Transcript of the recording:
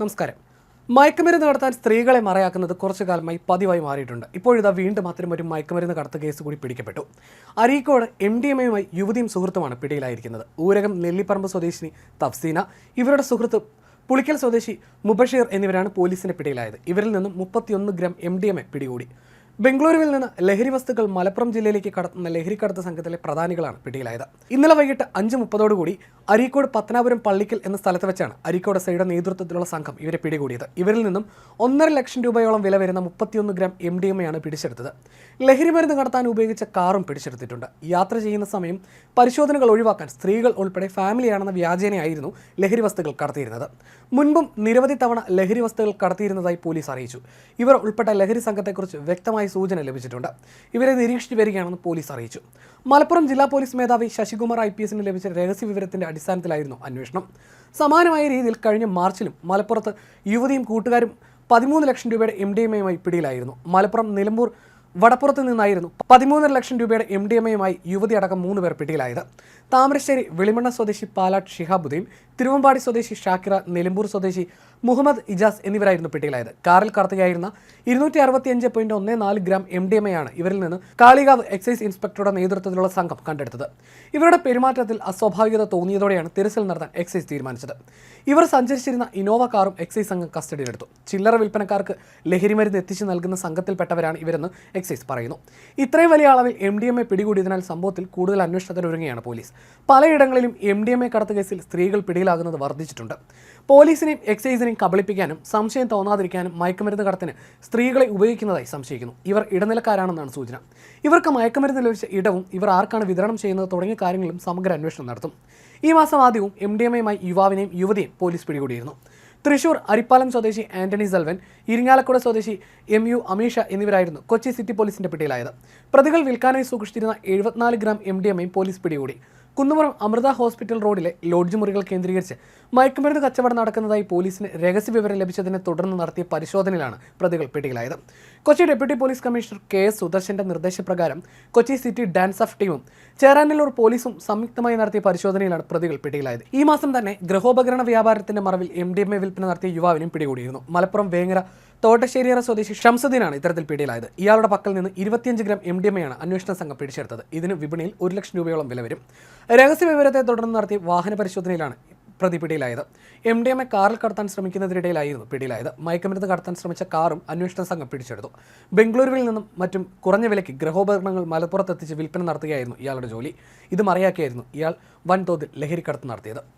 നമസ്കാരം. മയക്കുമരുന്ന് കടത്താൻ സ്ത്രീകളെ മറയാക്കുന്നത് കുറച്ചു കാലമായി പതിവായി മാറിയിട്ടുണ്ട്. ഇപ്പോഴിതാ വീണ്ടും അത്തരം ഒരു മയക്കുമരുന്ന് കടത്ത കേസ് കൂടി പിടിക്കപ്പെട്ടു. അരീക്കോട് എം ഡി എം എയുമായി യുവതിയും സുഹൃത്തുമാണ് പിടിയിലായിരിക്കുന്നത്. ഊരകം നെല്ലിപ്പറമ്പ് സ്വദേശിനി തഫ്സീന ഇവരുടെ സുഹൃത്ത് പുളിക്കൽ സ്വദേശി മുബഷീർ എന്നിവരാണ് പോലീസിന്റെ പിടിയിലായത്. ഇവരിൽ നിന്നും മുപ്പത്തിയൊന്ന് gram M D M A പിടികൂടി. ബംഗളൂരുവിൽ നിന്ന് ലഹരി വസ്തുക്കൾ മലപ്പുറം ജില്ലയിലേക്ക് കടത്തുന്ന ലഹരി കടത്ത സംഘത്തിലെ പ്രധാനികളാണ് പിടിയിലായത്. ഇന്നലെ വൈകിട്ട് അഞ്ച് മുപ്പതോടുകൂടി അരീക്കോട് പത്തനാപുരം പള്ളിക്കൽ എന്ന സ്ഥലത്ത് വെച്ചാണ് അരീക്കോട് സൈഡ് നേതൃത്വത്തിലുള്ള സംഘം ഇവരെ പിടികൂടിയത്. ഇവരിൽ നിന്നും ഒന്നര ലക്ഷം രൂപയോളം വില വരുന്ന മുപ്പത്തിയൊന്ന് ഗ്രാം എം ഡി എം ആണ് പിടിച്ചെടുത്തത്. ലഹരി മരുന്ന് കടത്താൻ ഉപയോഗിച്ച കാറും പിടിച്ചെടുത്തിട്ടുണ്ട്. യാത്ര ചെയ്യുന്ന സമയം പരിശോധനകൾ ഒഴിവാക്കാൻ സ്ത്രീകൾ ഉൾപ്പെടെ ഫാമിലിയാണെന്ന വ്യാജേനയായിരുന്നു ലഹരി വസ്തുക്കൾ കടത്തിയിരുന്നത്. മുൻപും നിരവധി തവണ ലഹരി വസ്തുക്കൾ കടത്തിയിരുന്നതായി പോലീസ് അറിയിച്ചു. ഇവർ ഉൾപ്പെട്ട ലഹരി സംഘത്തെക്കുറിച്ച് വ്യക്തമായ സൂചന ലഭിച്ചിട്ടുണ്ട്. ഇവരെ നിരീക്ഷിച്ചു വരികയാണെന്ന് പോലീസ് അറിയിച്ചു. മലപ്പുറം ജില്ലാ പോലീസ് മേധാവി ശശികുമാർ ഐ പി എസിന് ലഭിച്ച രഹസ്യ വിവരത്തിന്റെ അടിസ്ഥാനത്തിലായിരുന്നു അന്വേഷണം. സമാനമായ രീതിയിൽ കഴിഞ്ഞ മാർച്ചിലും മലപ്പുറത്ത് യുവതിയും കൂട്ടുകാരും പതിമൂന്ന് ലക്ഷം രൂപയുടെ എം ഡി എം പിടിയിലായിരുന്നു. മലപ്പുറം നിലമ്പൂർ വടപ്പുറത്ത് നിന്നായിരുന്നു പതിമൂന്നര ലക്ഷം രൂപയുടെ എം ഡി എം എയുമായി യുവതി അടക്കം മൂന്ന് പേർ പിടിയിലായത്. താമരശ്ശേരി വെളിമണ്ണ സ്വദേശി പാലാട്ട് ഷിഹാബുദ്ദീൻ തിരുവമ്പാടി സ്വദേശി ഷാക്കിറ നിലമ്പൂർ സ്വദേശി മുഹമ്മദ് ഇജാസ് എന്നിവരായിരുന്നു പിടിയിലായത്. കാറിൽ കടത്തുകയായിരുന്ന ഇരുന്നൂറ്റി അറുപത്തിയഞ്ച് പോയിന്റ് ഒന്ന് നാല് gram M D M A ആണ് ഇവരിൽ നിന്ന് കാളികാവ് എക്സൈസ് ഇൻസ്പെക്ടറുടെ നേതൃത്വത്തിലുള്ള സംഘം കണ്ടെടുത്തത്. ഇവരുടെ പെരുമാറ്റത്തിൽ അസ്വാഭാവികത തോന്നിയതോടെയാണ് തിരച്ചിൽ നടത്താൻ എക്സൈസ് തീരുമാനിച്ചത്. ഇവർ സഞ്ചരിച്ചിരുന്ന ഇനോവ കാറും എക്സൈസ് സംഘം കസ്റ്റഡിയിലെടുത്തു. ചില്ലറ വിൽപ്പനക്കാർക്ക് ലഹരിമരുന്ന് എത്തിച്ചു നൽകുന്ന സംഘത്തിൽപ്പെട്ടവരാണ് ഇവരെന്ന് എക്സൈസ് പറയുന്നു. ഇത്രയും വലിയ അളവിൽ എം ഡി എം എ പിടികൂടിയതിനാൽ സംഭവത്തിൽ കൂടുതൽ അന്വേഷണത്തിന് ഒരുങ്ങുകയാണ് പോലീസ്. പലയിടങ്ങളിലും എം ഡി എം എ കടത്ത് കേസിൽ സ്ത്രീകൾ പിടിയിലാകുന്നത് വർദ്ധിച്ചിട്ടുണ്ട്. പോലീസിനെയും എക്സൈസിനെയും കബളിപ്പിക്കാനും സംശയം തോന്നാതിരിക്കാനും മയക്കുമരുന്ന് കടത്തിന് സ്ത്രീകളെ ഉപയോഗിക്കുന്നതായി സംശയിക്കുന്നു. ഇവർ ഇടനിലക്കാരാണെന്നാണ് സൂചന. ഇവർക്ക് മയക്കുമരുന്ന് ലഭിച്ച ഇടവും ഇവർ ആർക്കാണ് വിതരണം ചെയ്യുന്നത് തുടങ്ങിയ കാര്യങ്ങളും സമഗ്ര അന്വേഷണം നടത്തും. ഈ മാസം ആദ്യവും എം ഡി എം എയുമായി യുവാവിനെയും യുവതിയെയും പോലീസ് പിടികൂടിയിരുന്നു. തൃശൂർ അരിപ്പാലം സ്വദേശി ആന്റണി സൽവൻ ഇരിങ്ങാലക്കുട സ്വദേശി എം യു അമീഷ എന്നിവരായിരുന്നു കൊച്ചി സിറ്റി പോലീസിന്റെ പിടിയിലായത്. പ്രതികൾ വിൽക്കാനായി സൂക്ഷിച്ചിരുന്ന എഴുപത്തിനാല് ഗ്രാം എം ഡി എമ്മയും പോലീസ് പിടികൂടി. കുന്നുപുറം അമൃത ഹോസ്പിറ്റൽ റോഡിലെ ലോഡ്ജ് മുറികൾ കേന്ദ്രീകരിച്ച് മയക്കുമരുന്ന് കച്ചവടം നടക്കുന്നതായി പോലീസിന് രഹസ്യ വിവരം ലഭിച്ചതിനെ തുടർന്ന് നടത്തിയ പരിശോധനയിലാണ് പ്രതികൾ പിടിയിലായത്. Kochi deputy police commissioner K S സുദർശന്റെ നിർദ്ദേശപ്രകാരം കൊച്ചി സിറ്റി ഡാൻസ് ഓഫ് ടീമും ചേരാനല്ലൂർ പോലീസും സംയുക്തമായി നടത്തിയ പരിശോധനയിലാണ് പ്രതികൾ പിടിയിലായത്. ഈ മാസം തന്നെ ഗൃഹോപകരണ വ്യാപാരത്തിന്റെ മറവിൽ എം ഡി എം എ വിൽപ്പന നടത്തിയ യുവാവിനും പിടികൂടിയിരുന്നു. മലപ്പുറം വേങ്ങര തോട്ടശ്ശേരിയറ സ്വദേശി ഷംസുദ്ദീനാണ് ഇത്തരത്തിൽ പിടിയിലായത്. ഇയാളുടെ പക്കൽ നിന്ന് ഇരുപത്തിയഞ്ച് ഗ്രാം എം ഡി എം ആണ് അന്വേഷണ സംഘം പിടിച്ചെടുത്തത്. ഇതിന് വിപണിയിൽ ഒരു ലക്ഷം രൂപയോളം വില വരും. രഹസ്യ വിവരത്തെ തുടർന്ന് നടത്തിയ വാഹന പരിശോധനയിലാണ് പ്രതി പിടിയിലായത് എം ഡി എം എ കാറിൽ കടത്താൻ ശ്രമിക്കുന്നതിനിടയിലായിരുന്നു പിടിയിലായത്. മയക്കുമരുന്ന് കടത്താൻ ശ്രമിച്ച കാറും അന്വേഷണ സംഘം പിടിച്ചെടുത്തു. ബംഗളൂരുവിൽ നിന്നും മറ്റും കുറഞ്ഞ വിലയ്ക്ക് ഗൃഹോപകരണങ്ങൾ മലപ്പുറത്തെത്തിച്ച് വിൽപ്പന നടത്തുകയായിരുന്നു ഇയാളുടെ ജോലി. ഇത് മറയാക്കിയായിരുന്നു ഇയാൾ വൻതോതിൽ ലഹരി കടത്ത് നടത്തിയത്.